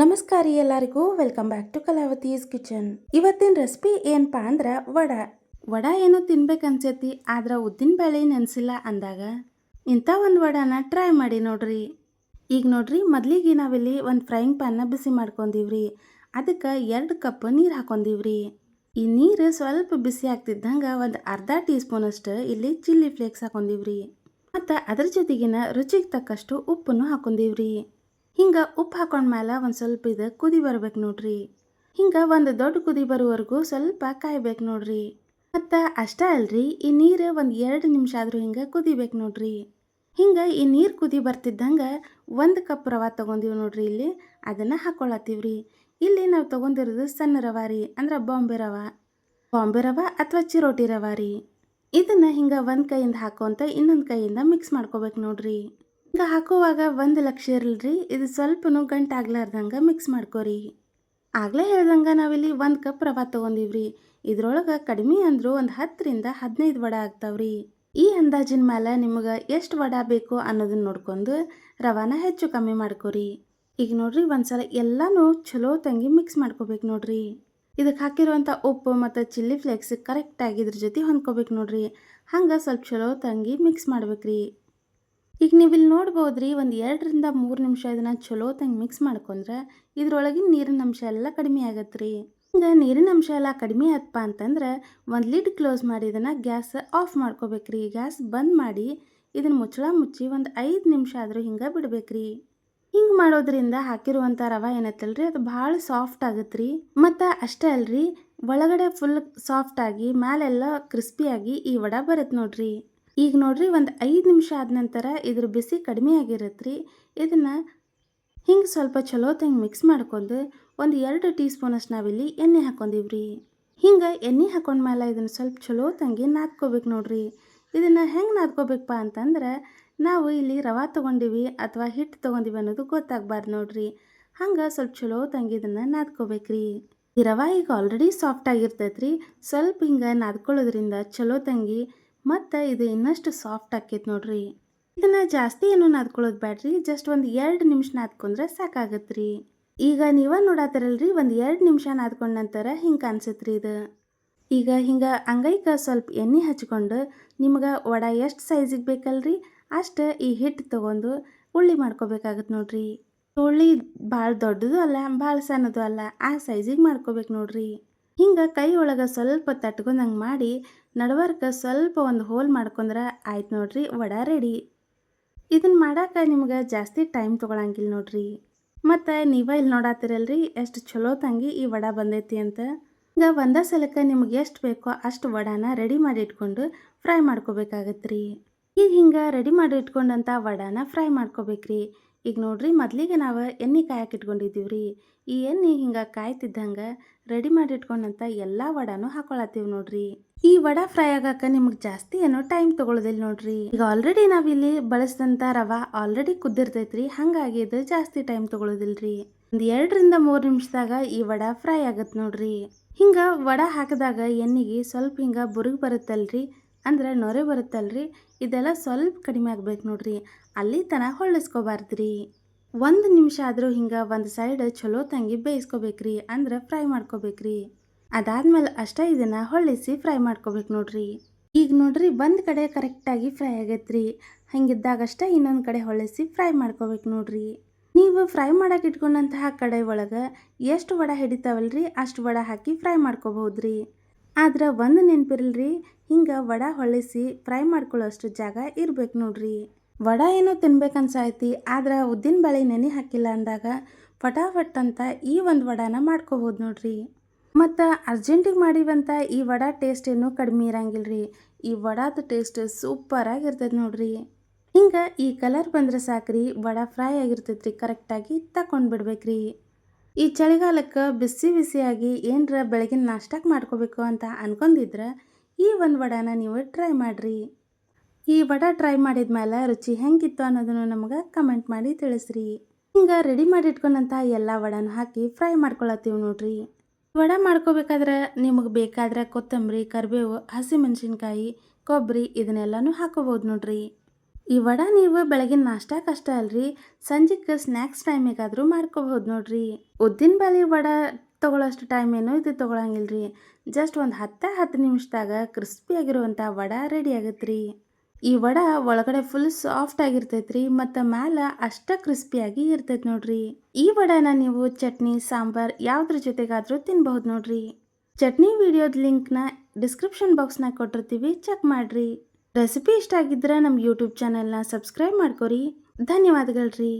ನಮಸ್ಕಾರ ಎಲ್ಲರಿಗೂ welcome back to Kalavathi's kitchen ಇವತ್ತಿನ ರೆಸಿಪಿ ಏನಪ್ಪಾ ಅಂದ್ರೆ ವಡ. ವಡ ಏನೋ ತಿನ್ಬೇಕು ಅನ್ಸೈತಿ, ಆದ್ರೆ ಉದ್ದಿನ ಬೇಳೆ ನೆನೆಸಿಲ್ಲ ಅಂದಾಗ ಇಂಥ ಒಂದು ವಡಾನ ಟ್ರೈ ಮಾಡಿ ನೋಡ್ರಿ. ಈಗ ನೋಡ್ರಿ, ಮೊದ್ಲಿಗೆ ನಾವಿಲ್ಲಿ ಒಂದು ಫ್ರೈಯಿಂಗ್ ಪ್ಯಾನ್ನ ಬಿಸಿ ಮಾಡ್ಕೊಂಡಿವ್ರಿ ಅದಕ್ಕೆ ಎರಡು ಕಪ್ ನೀರು ಹಾಕೊಂಡಿವ್ರಿ ಈ ನೀರು ಸ್ವಲ್ಪ ಬಿಸಿ ಆಗ್ತಿದ್ದಂಗೆ ಒಂದು ಅರ್ಧ ಟೀ ಸ್ಪೂನಷ್ಟು ಇಲ್ಲಿ ಚಿಲ್ಲಿ ಫ್ಲೇಕ್ಸ್ ಹಾಕೊಂಡಿವ್ರಿ ಮತ್ತು ಅದ್ರ ಜೊತೆಗಿನ ರುಚಿಗೆ ತಕ್ಕಷ್ಟು ಉಪ್ಪನ್ನು ಹಾಕೊಂಡೀವ್ರಿ ಹಿಂಗೆ ಉಪ್ಪು ಹಾಕೊಂಡ್ಮೇಲೆ ಒಂದು ಸ್ವಲ್ಪ ಇದು ಕುದಿ ಬರ್ಬೇಕು ನೋಡ್ರಿ. ಹಿಂಗೆ ಒಂದು ದೊಡ್ಡ ಕುದಿ ಬರುವವರೆಗೂ ಸ್ವಲ್ಪ ಕಾಯ್ಬೇಕು ನೋಡ್ರಿ. ಮತ್ತು ಅಷ್ಟೇ ಅಲ್ರಿ, ಈ ನೀರು ಒಂದು ಎರಡು ನಿಮಿಷ ಆದರೂ ಹಿಂಗೆ ಕುದಿಬೇಕು ನೋಡ್ರಿ. ಹಿಂಗೆ ಈ ನೀರು ಕುದಿ ಬರ್ತಿದ್ದಂಗೆ ಒಂದು ಕಪ್ ರವೆ ತೊಗೊಂಡಿವಿ ನೋಡ್ರಿ ಇಲ್ಲಿ, ಅದನ್ನು ಹಾಕ್ಕೊಳತ್ತೀವ್ರಿ ಇಲ್ಲಿ ನಾವು ತೊಗೊಂಡಿರೋದು ಸಣ್ಣ ರವೆ ರೀ, ಅಂದ್ರೆ ಬಾಂಬೆ ರವೆ. ಬಾಂಬೆ ರವ ಅಥವಾ ಚಿರೋಟಿ ರವೆ ರೀ. ಇದನ್ನು ಹಿಂಗೆ ಒಂದು ಕೈಯಿಂದ ಹಾಕೋಂತ ಇನ್ನೊಂದು ಕೈಯಿಂದ ಮಿಕ್ಸ್ ಮಾಡ್ಕೋಬೇಕು ನೋಡ್ರಿ. ಹಿಂಗೆ ಹಾಕುವಾಗ ಒಂದು ಲಕ್ಷ ಇರಲ್ರಿ. ಇದು ಸ್ವಲ್ಪನೂ ಗಂಟು ಆಗ್ಲಾರ್ದಂಗೆ ಮಿಕ್ಸ್ ಮಾಡ್ಕೋರಿ. ಆಗಲೇ ಹೇಳ್ದಂಗೆ ನಾವಿಲ್ಲಿ ಒಂದು ಕಪ್ ರವೆ ತೊಗೊಂಡಿವ್ರಿ. ಇದ್ರೊಳಗೆ ಕಡಿಮೆ ಅಂದರೂ ಒಂದು ಹತ್ತರಿಂದ ಹದಿನೈದು ವಡ ಆಗ್ತಾವ್ರಿ. ಈ ಅಂದಾಜಿನ ಮೇಲೆ ನಿಮಗೆ ಎಷ್ಟು ವಡ ಬೇಕು ಅನ್ನೋದನ್ನ ನೋಡ್ಕೊಂಡು ರವಾನ ಹೆಚ್ಚು ಕಮ್ಮಿ ಮಾಡ್ಕೋರಿ. ಈಗ ನೋಡ್ರಿ ಒಂದ್ಸಲ ಎಲ್ಲನೂ ಚಲೋ ತಂಗಿ ಮಿಕ್ಸ್ ಮಾಡ್ಕೋಬೇಕು ನೋಡ್ರಿ. ಇದಕ್ಕೆ ಹಾಕಿರುವಂಥ ಉಪ್ಪು ಮತ್ತು ಚಿಲ್ಲಿ ಫ್ಲೇಕ್ಸ್ ಕರೆಕ್ಟಾಗಿ ಇದ್ರ ಜೊತೆ ಹೊಂದ್ಕೋಬೇಕು ನೋಡ್ರಿ. ಹಂಗೆ ಸ್ವಲ್ಪ ಚಲೋ ತಂಗಿ ಮಿಕ್ಸ್ ಮಾಡ್ಬೇಕ್ರಿ. ಈಗ ನೀವು ಇಲ್ಲಿ ನೋಡ್ಬೋದ್ರಿ, ಒಂದು ಎರಡರಿಂದ ಮೂರು ನಿಮಿಷ ಇದನ್ನು ಚಲೋ ತಂಗೆ ಮಿಕ್ಸ್ ಮಾಡ್ಕೊಂಡ್ರೆ ಇದ್ರೊಳಗಿನ ನೀರಿನ ಅಂಶ ಎಲ್ಲ ಕಡಿಮೆ ಆಗತ್ತೆ ರೀ ಹಿಂಗೆ ನೀರಿನ ಅಂಶ ಎಲ್ಲ ಕಡಿಮೆ ಆಯ್ತಪ್ಪ ಅಂತಂದ್ರೆ ಒಂದು ಲಿಡ್ ಕ್ಲೋಸ್ ಮಾಡಿ ಇದನ್ನು ಗ್ಯಾಸ್ ಆಫ್ ಮಾಡ್ಕೋಬೇಕ್ರಿ. ಗ್ಯಾಸ್ ಬಂದ್ ಮಾಡಿ ಇದನ್ನು ಮುಚ್ಚಳ ಮುಚ್ಚಿ ಒಂದು ಐದು ನಿಮಿಷ ಆದರೂ ಹಿಂಗೆ ಬಿಡ್ಬೇಕ್ರಿ. ಹಿಂಗೆ ಮಾಡೋದ್ರಿಂದ ಹಾಕಿರುವಂಥ ರವೆ ಏನತ್ತಲ್ರಿ, ಅದು ಭಾಳ ಸಾಫ್ಟ್ ಆಗತ್ತೆ ರೀ ಮತ್ತು ಅಷ್ಟೇ ಅಲ್ರಿ, ಒಳಗಡೆ ಫುಲ್ ಸಾಫ್ಟಾಗಿ ಮ್ಯಾಲೆಲ್ಲ ಕ್ರಿಸ್ಪಿಯಾಗಿ ಈ ವಡ ಬರುತ್ತೆ ನೋಡ್ರಿ. ಈಗ ನೋಡ್ರಿ ಒಂದು ಐದು ನಿಮಿಷ ಆದ ನಂತರ ಇದ್ರ ಬಿಸಿ ಕಡಿಮೆ ಆಗಿರತ್ತೆ ರೀ ಇದನ್ನು ಹಿಂಗೆ ಸ್ವಲ್ಪ ಚಲೋ ತಂಗಿ ಮಿಕ್ಸ್ ಮಾಡ್ಕೊಂಡು ಒಂದು ಎರಡು ಟೀ ಸ್ಪೂನಷ್ಟು ನಾವಿಲ್ಲಿ ಎಣ್ಣೆ ಹಾಕೊಂಡಿವ್ರಿ. ಹಿಂಗೆ ಎಣ್ಣೆ ಹಾಕೊಂಡ್ಮೇಲೆ ಇದನ್ನು ಸ್ವಲ್ಪ ಚಲೋ ತಂಗಿ ನಾದ್ಕೋಬೇಕು ನೋಡ್ರಿ. ಇದನ್ನು ಹೆಂಗೆ ನಾದ್ಕೋಬೇಕಪ್ಪ ಅಂತಂದ್ರೆ ನಾವು ಇಲ್ಲಿ ರವೆ ತೊಗೊಂಡಿವಿ ಅಥವಾ ಹಿಟ್ಟು ತೊಗೊಂಡಿವಿ ಅನ್ನೋದು ಗೊತ್ತಾಗಬಾರ್ದು ನೋಡ್ರಿ. ಹಂಗೆ ಸ್ವಲ್ಪ ಚಲೋ ತಂಗಿ ಇದನ್ನು ನಾದ್ಕೋಬೇಕ್ರಿ. ಈ ರವೆ ಈಗ ಆಲ್ರೆಡಿ ಸಾಫ್ಟ್ ಆಗಿರ್ತೈತ್ರಿ. ಸ್ವಲ್ಪ ಹಿಂಗೆ ನಾದ್ಕೊಳ್ಳೋದ್ರಿಂದ ಚಲೋ ತಂಗಿ ಮತ್ತು ಇದು ಇನ್ನಷ್ಟು ಸಾಫ್ಟ್ ಆಕೈತೆ ನೋಡ್ರಿ. ಇದನ್ನು ಜಾಸ್ತಿ ಏನು ನಾದ್ಕೊಳ್ಳೋದು ಬ್ಯಾಡ್ರಿ ಜಸ್ಟ್ ಒಂದು ಎರಡು ನಿಮಿಷ ನಾದ್ಕೊಂಡ್ರೆ ಸಾಕಾಗತ್ತೆ ರೀ ಈಗ ನೀವ ನೋಡಾತಿರಲ್ರಿ, ಒಂದು ಎರಡು ನಿಮಿಷ ನಾದ್ಕೊಂಡ ನಂತರ ಹಿಂಗೆ ಅನ್ಸತ್ರಿ ಇದು. ಈಗ ಹಿಂಗೆ ಅಂಗೈಕ ಸ್ವಲ್ಪ ಎಣ್ಣೆ ಹಚ್ಕೊಂಡು ನಿಮ್ಗೆ ವಡ ಎಷ್ಟು ಸೈಜಿಗೆ ಬೇಕಲ್ರಿ, ಅಷ್ಟು ಈ ಹಿಟ್ಟು ತೊಗೊಂಡು ಉಳ್ಳಿ ಮಾಡ್ಕೋಬೇಕಾಗತ್ತೆ ನೋಡ್ರಿ. ಉಳ್ಳಿ ಭಾಳ ದೊಡ್ಡದು ಅಲ್ಲ ಭಾಳ ಸಣ್ಣದು ಅಲ್ಲ, ಆ ಸೈಜಿಗೆ ಮಾಡ್ಕೋಬೇಕು ನೋಡ್ರಿ. ಹಿಂಗೆ ಕೈ ಒಳಗೆ ಸ್ವಲ್ಪ ತಟ್ಕೊಂಡಂಗೆ ಮಾಡಿ ನಡವರ್ಕ ಸ್ವಲ್ಪ ಒಂದು ಹೋಲ್ ಮಾಡ್ಕೊಂಡ್ರೆ ಆಯ್ತು ನೋಡ್ರಿ, ವಡ ರೆಡಿ ಇದನ್ನ ಮಾಡಕ್ಕೆ ನಿಮ್ಗೆ ಜಾಸ್ತಿ ಟೈಮ್ ತೊಗೊಳಂಗಿಲ್ಲ ನೋಡ್ರಿ. ಮತ್ತು ನೀವ ಇಲ್ಲಿ ನೋಡಾತಿರಲ್ರಿ, ಎಷ್ಟು ಚಲೋ ತಂಗಿ ಈ ವಡ ಬಂದೈತಿ ಅಂತ. ಈಗ ಒಂದೇ ಸಲಕ್ಕೆ ನಿಮ್ಗೆ ಎಷ್ಟು ಬೇಕೋ ಅಷ್ಟು ವಡಾನ ರೆಡಿ ಮಾಡಿ ಇಟ್ಕೊಂಡು ಫ್ರೈ ಮಾಡ್ಕೋಬೇಕಾಗತ್ತೆ ರೀ ಈಗ ಹಿಂಗೆ ರೆಡಿ ಮಾಡಿ ಇಟ್ಕೊಂಡಂಥ ವಡಾನ ಫ್ರೈ ಮಾಡ್ಕೋಬೇಕ್ರಿ. ಈಗ ನೋಡ್ರಿ ಮೊದಲಿಗೆ ನಾವು ಎಣ್ಣೆ ಕಾಯಕ್ಕೆ ಇಟ್ಕೊಂಡಿದ್ದೀವಿ ರೀ ಈ ಎಣ್ಣೆ ಹಿಂಗೆ ಕಾಯ್ತಿದ್ದಂಗೆ ರೆಡಿ ಮಾಡಿ ಇಟ್ಕೊಂಡಂಥ ಎಲ್ಲ ವಡಾನು ಹಾಕೊಳತ್ತೀವಿ ನೋಡ್ರಿ. ಈ ವಡ ಫ್ರೈ ಆಗಾಕ ನಿಮ್ಗೆ ಜಾಸ್ತಿ ಏನೋ ಟೈಮ್ ತಗೊಳ್ಳೋದಿಲ್ಲ ನೋಡ್ರಿ. ಈಗ ಆಲ್ರೆಡಿ ನಾವಿಲ್ಲಿ ಬಳಸಿದಂಥ ರವ ಆಲ್ರೆಡಿ ಕುದ್ದಿರ್ತೈತ್ರಿ, ಹಂಗಾಗಿ ಇದು ಜಾಸ್ತಿ ಟೈಮ್ ತೊಗೊಳೋದಿಲ್ರಿ. ಒಂದು ಎರಡರಿಂದ ಮೂರು ನಿಮಿಷದಾಗ ಈ ವಡ ಫ್ರೈ ಆಗತ್ತೆ ನೋಡ್ರಿ. ಹಿಂಗೆ ವಡ ಹಾಕಿದಾಗ ಎಣ್ಣೆಗೆ ಸ್ವಲ್ಪ ಹಿಂಗೆ ಬುರುಗಿ ಬರುತ್ತಲ್ರಿ ಅಂದ್ರೆ ನೊರೆ ಬರುತ್ತಲ್ರಿ? ಇದೆಲ್ಲ ಸ್ವಲ್ಪ ಕಡಿಮೆ ಆಗ್ಬೇಕು ನೋಡ್ರಿ. ಅಲ್ಲಿ ತನ ಹೊಳ್ಳಿಸ್ಕೋಬಾರ್ದ್ರಿ. ಒಂದು ನಿಮಿಷ ಆದರೂ ಹಿಂಗೆ ಒಂದು ಸೈಡ್ ಚಲೋ ತಂಗಿ ಬೇಯಿಸ್ಕೋಬೇಕ್ರಿ ಅಂದ್ರೆ ಫ್ರೈ ಮಾಡ್ಕೋಬೇಕ್ರಿ. ಅದಾದ್ಮೇಲೆ ಅಷ್ಟೇ ಇದನ್ನು ಹೊಳ್ಳಿಸಿ ಫ್ರೈ ಮಾಡ್ಕೋಬೇಕು ನೋಡ್ರಿ. ಈಗ ನೋಡ್ರಿ ಒಂದು ಕಡೆ ಕರೆಕ್ಟಾಗಿ ಫ್ರೈ ಆಗೈತ್ರಿ. ಹಂಗಿದ್ದಾಗಷ್ಟೇ ಇನ್ನೊಂದು ಕಡೆ ಹೊಳ್ಳಿಸಿ ಫ್ರೈ ಮಾಡ್ಕೋಬೇಕು ನೋಡ್ರಿ. ನೀವು ಫ್ರೈ ಮಾಡಕ್ಕೆ ಇಟ್ಕೊಂಡಂತಹ ಕಡೆ ಒಳಗೆ ಎಷ್ಟು ವಡ ಹಿಡಿತಾವಲ್ರಿ? ಅಷ್ಟು ವಡ ಹಾಕಿ ಫ್ರೈ ಮಾಡ್ಕೋಬಹುದ್ರಿ. ಆದ್ರೆ ಒಂದು ನೆನಪಿರಲ್ರಿ, ಹಿಂಗೆ ವಡ ಹೊಳಿಸಿ ಫ್ರೈ ಮಾಡ್ಕೊಳ್ಳೋಷ್ಟು ಜಾಗ ಇರ್ಬೇಕು ನೋಡ್ರಿ. ವಡ ಏನೋ ತಿನ್ಬೇಕನ್ಸಾಯ್ತಿ ಆದ್ರೆ ಉದ್ದಿನ ಬೇಳೆ ನೆನೆ ಹಾಕಿಲ್ಲ ಅಂದಾಗ ಫಟಾಫಟ್ ಅಂತ ಈ ಒಂದು ವಡಾನ ಮಾಡ್ಕೋಬೋದು ನೋಡ್ರಿ. ಮತ್ತು ಅರ್ಜೆಂಟಿಗೆ ಮಾಡಿವಂಥ ಈ ವಡ ಟೇಸ್ಟ್ ಏನೂ ಕಡಿಮೆ ಇರಂಗಿಲ್ಲ ರೀ ಈ ವಡಾದ ಟೇಸ್ಟ್ ಸೂಪರಾಗಿರ್ತೈತೆ ನೋಡ್ರಿ. ಹಿಂಗೆ ಈ ಕಲರ್ ಬಂದ್ರೆ ಸಾಕ್ರಿ, ವಡ ಫ್ರೈ ಆಗಿರ್ತೈತ್ರಿ, ಕರೆಕ್ಟಾಗಿ ತಕೊಂಡು ಬಿಡ್ಬೇಕ್ರಿ. ಈ ಚಳಿಗಾಲಕ್ಕೆ ಬಿಸಿ ಬಿಸಿಯಾಗಿ ಏನರ ಬೆಳಗಿನ ನಾಷ್ಟಕ್ಕೆ ಮಾಡ್ಕೋಬೇಕು ಅಂತ ಅನ್ಕೊಂಡಿದ್ರೆ ಈ ಒಂದು ವಡಾನ ನೀವು ಟ್ರೈ ಮಾಡಿರಿ. ಈ ವಡ ಟ್ರೈ ಮಾಡಿದ ಮೇಲೆ ರುಚಿ ಹೆಂಗಿತ್ತು ಅನ್ನೋದನ್ನು ನಮಗೆ ಕಮೆಂಟ್ ಮಾಡಿ ತಿಳಿಸ್ರಿ. ಹಿಂಗೆ ರೆಡಿ ಮಾಡಿ ಇಟ್ಕೊಂಡಂಥ ಎಲ್ಲ ವಡನ ಹಾಕಿ ಫ್ರೈ ಮಾಡ್ಕೊಳತ್ತೀವಿ ನೋಡ್ರಿ. ವಡ ಮಾಡ್ಕೋಬೇಕಾದ್ರೆ ನಿಮಗೆ ಬೇಕಾದ್ರೆ ಕೊತ್ತಂಬರಿ, ಕರಿಬೇವು, ಹಸಿಮೆಣಸಿನ್ಕಾಯಿ ಕೊಬ್ಬರಿ ಇದನ್ನೆಲ್ಲನೂ ಹಾಕೋಬೋದು ನೋಡ್ರಿ. ಈ ವಡ ನೀವು ಬೆಳಗಿನ ನಾಷ್ಟಕ್ಕೆ ಅಲ್ರಿ? ಸಂಜೆಗೆ ಸ್ನ್ಯಾಕ್ಸ್ ಟೈಮಿಗಾದರೂ ಮಾಡ್ಕೋಬಹುದು ನೋಡ್ರಿ. ಉದ್ದಿನ ಬೇಳೆ ವಡ ತಗೊಳ್ಳೋಷ್ಟು ಟೈಮ್ ಏನು ಇದು ತಗೊಳಂಗಿಲ್ರಿ. ಜಸ್ಟ್ ಒಂದು ಹತ್ತ, ಹತ್ತು ನಿಮಿಷದಾಗ ಕ್ರಿಸ್ಪಿ ಆಗಿರುವಂಥ ವಡ ರೆಡಿ ರೀ ಈ ವಡ ಒಳಗಡೆ ಫುಲ್ ಸಾಫ್ಟ್ ಆಗಿರ್ತೈತ್ರಿ ಮತ್ತು ಮ್ಯಾಲ ಅಷ್ಟ ಕ್ರಿಸ್ಪಿಯಾಗಿ ಇರ್ತೈತೆ ನೋಡ್ರಿ. ಈ ವಡನ ನೀವು ಚಟ್ನಿ, ಸಾಂಬಾರ್ ಯಾವುದ್ರ ಜೊತೆಗಾದರೂ ತಿನ್ಬಹುದು ನೋಡ್ರಿ. ಚಟ್ನಿ ವಿಡಿಯೋದ ಲಿಂಕ್ನ ಡಿಸ್ಕ್ರಿಪ್ಷನ್ ಬಾಕ್ಸ್ನಾಗ ಕೊಟ್ಟಿರ್ತೀವಿ ಚೆಕ್ ಮಾಡ್ರಿ. ರೆಸಿಪಿ ಇಷ್ಟ ಆಗಿದ್ರೆ ನಮ್ಮ ಯೂಟ್ಯೂಬ್ ಚಾನೆಲ್ನ ಸಬ್ಸ್ಕ್ರೈಬ್ ಮಾಡ್ಕೊರಿ. ಧನ್ಯವಾದಗಳು ರೀ